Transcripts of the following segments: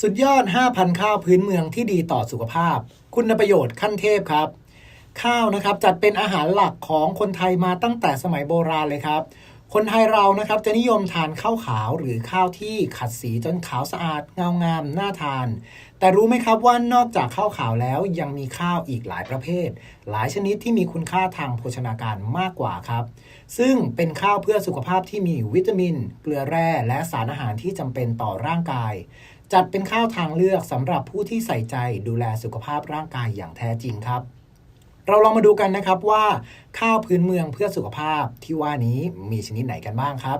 สุดยอด 5,000 ข้าวพื้นเมืองที่ดีต่อสุขภาพ คุณประโยชน์ขั้นเทพครับ ข้าวนะครับจัดเป็นอาหารหลักของคนไทยมาตั้งแต่สมัยโบราณเลยครับ คนไทยเรานะครับจะนิยมทานข้าวขาวหรือข้าวที่ขัดสีจนขาวสะอาดเงางามน่าทาน แต่รู้ไหมครับว่านอกจากข้าวขาวแล้วยังมีข้าวอีกหลายประเภท หลายชนิดที่มีคุณค่าทางโภชนาการมากกว่าครับ ซึ่งเป็นข้าวเพื่อสุขภาพที่มีวิตามิน เกลือแร่ และสารอาหารที่จำเป็นต่อร่างกาย จัดเป็นข้าวทางเลือกสำหรับผู้ที่ใส่ใจดูแลสุขภาพร่างกายอย่างแท้จริงครับ เราลองมาดูกันนะครับว่า ข้าวพื้นเมืองเพื่อสุขภาพที่ว่านี้มีชนิดไหนกันบ้างครับ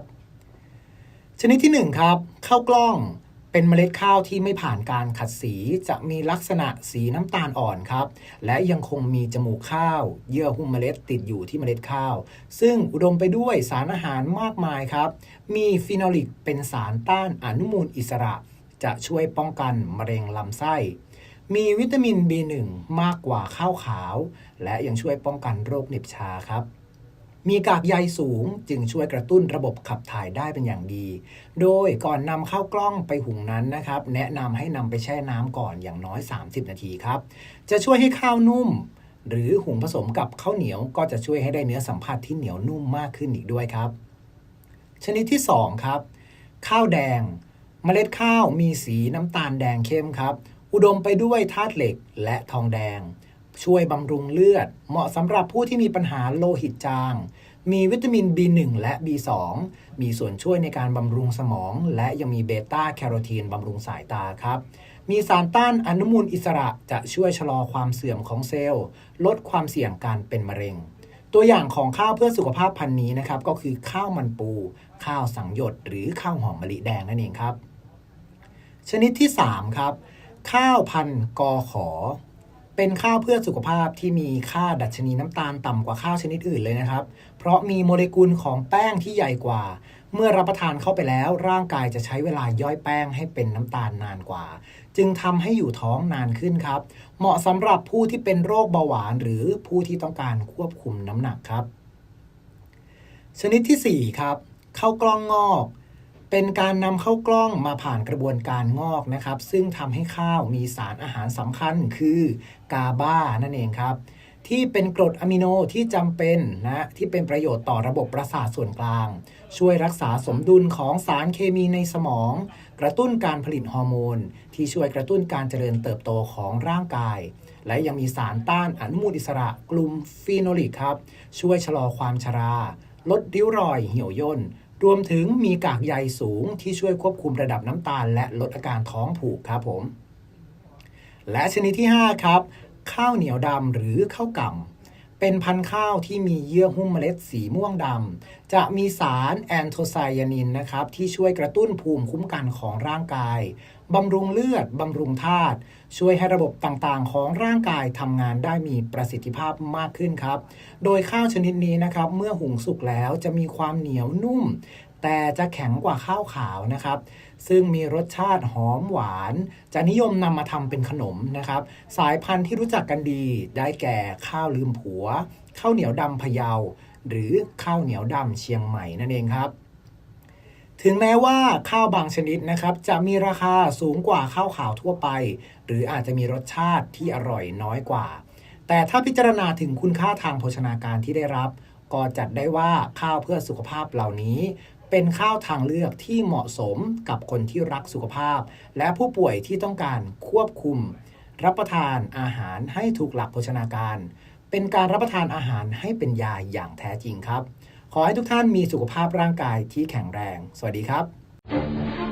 ชนิดที่หนึ่งครับข้าวกล้องเป็นเมล็ดข้าวที่ไม่ผ่านการขัดสีจะมีลักษณะสีน้ำตาลอ่อนครับ และยังคงมีจมูกข้าว เยื่อหุ้มเมล็ดติดอยู่ที่เมล็ดข้าว ซึ่งอุดมไปด้วยสารอาหารมากมายครับ มีฟีนอลิกเป็นสารต้านอนุมูลอิสระ จะช่วยป้องกันมะเร็งลำไส้ มีวิตามิน B1 มากกว่าข้าวขาว และยังช่วยป้องกันโรคเหน็บชาครับ มีกากใยสูงจึงช่วยกระตุ้นระบบขับถ่ายได้เป็นอย่างดี โดยก่อนนำเข้ากล้องไปหุงนั้นนะครับ แนะนำให้นำไปแช่น้ำก่อนอย่างน้อย 30 นาทีครับ จะช่วยให้ข้าวนุ่มหรือหุงผสมกับข้าวเหนียวก็จะช่วยให้ได้เนื้อสัมผัสที่เหนียวนุ่มมากขึ้นอีกด้วยครับ ชนิดที่ 2 ครับ ข้าวแดง เมล็ดข้าวมีสีน้ำตาลแดงเข้มครับ อุดมไปด้วยธาตุเหล็กและทองแดง ช่วยบำรุงเลือด เหมาะสำหรับผู้ที่มีปัญหาโลหิตจาง มีวิตามิน B1 และ B2 มีส่วนช่วยในการบำรุงสมอง และยังมีเบต้าแคโรทีนบำรุงสายตาครับ มีสารต้านอนุมูลอิสระจะช่วยชะลอความเสื่อมของเซลล์ ลดความเสี่ยงการเป็นมะเร็งตัวอย่างของข้าวเพื่อสุขภาพพันนี้นะครับ ก็คือข้าวมันปู ข้าวสังหยดหรือข้าวหอมมะลิแดงนั่นเองครับ ชนิดที่ 3 ครับ ข้าวพันธุ์กอขอ เป็นข้าวเพื่อสุขภาพที่มีค่าดัชนีน้ำตาลต่ำกว่าข้าวชนิดอื่นเลยนะครับ เพราะมีโมเลกุลของแป้งที่ใหญ่กว่า เมื่อรับประทานเข้าไปแล้วร่างกายจะใช้เวลาย่อยแป้งให้เป็นน้ำตาลนานกว่า จึงทำให้อยู่ท้องนานขึ้นครับ เหมาะสำหรับผู้ที่เป็นโรคเบาหวาน หรือผู้ที่ต้องการควบคุมน้ำหนักครับ ชนิดที่ 4 ครับข้าวกล้องงอก เป็นการนำเข้ากล้องมาผ่านกระบวนการงอกนะครับ ซึ่งทำให้ข้าวมีสารอาหารสำคัญคือกาบานั่นเองครับ ที่เป็นกรดอะมิโนที่จำเป็นนะที่เป็นประโยชน์ต่อระบบประสาทส่วนกลาง ช่วยรักษาสมดุลของสารเคมีในสมอง กระตุ้นการผลิตฮอร์โมน ที่ช่วยกระตุ้นการเจริญเติบโตของร่างกาย และยังมีสารต้านอนุมูลอิสระกลุ่มฟีโนลิกครับช่วยชะลอความชรา ลดริ้วรอยเหี่ยวย่น รวมถึงมีกากใยสูงที่ช่วยควบคุมระดับน้ำตาล และลดอาการท้องผูกครับผม และชนิดที่ 5 ครับ ข้าวเหนียวดำหรือข้าวกล่ำ เป็นพันธุ์ข้าวที่มีเยื่อหุ้มเมล็ดสีม่วงดำ จะมีสารแอนโทไซยานินนะครับ ที่ช่วยกระตุ้นภูมิคุ้มกันของร่างกาย บำรุงเลือด บำรุงธาตุ ช่วยให้ระบบต่างๆ ของร่างกายทำงานได้มีประสิทธิภาพมากขึ้นครับ โดยข้าวชนิดนี้นะครับ เมื่อหุงสุกแล้วจะมีความเหนียวนุ่ม แต่จะแข็งกว่าข้าวขาวนะครับ ซึ่งมีรสชาติหอมหวาน จะนิยมนำมาทำเป็นขนมนะครับ สายพันธุ์ที่รู้จักกันดี ได้แก่ข้าวลืมผัว ข้าวเหนียวดำพะเยา หรือข้าวเหนียวดำเชียงใหม่นั่นเองครับถึงแม้ว่าข้าวบางชนิดนะครับจะมีราคาสูงกว่าข้าวขาวทั่วไป หรืออาจจะมีรสชาติที่อร่อยน้อยกว่า แต่ถ้าพิจารณาถึงคุณค่าทางโภชนาการที่ได้รับ ก็จัดได้ว่าข้าวเพื่อสุขภาพเหล่านี้ เป็นข้าวทางเลือกที่เหมาะสมกับคนที่รักสุขภาพ และผู้ป่วยที่ต้องการควบคุม รับประทานอาหารให้ถูกหลักโภชนาการ เป็นการรับประทานอาหารให้เป็นยาอย่างแท้จริงครับ ขอให้ทุกท่านมีสุขภาพร่างกายที่แข็งแรง สวัสดีครับ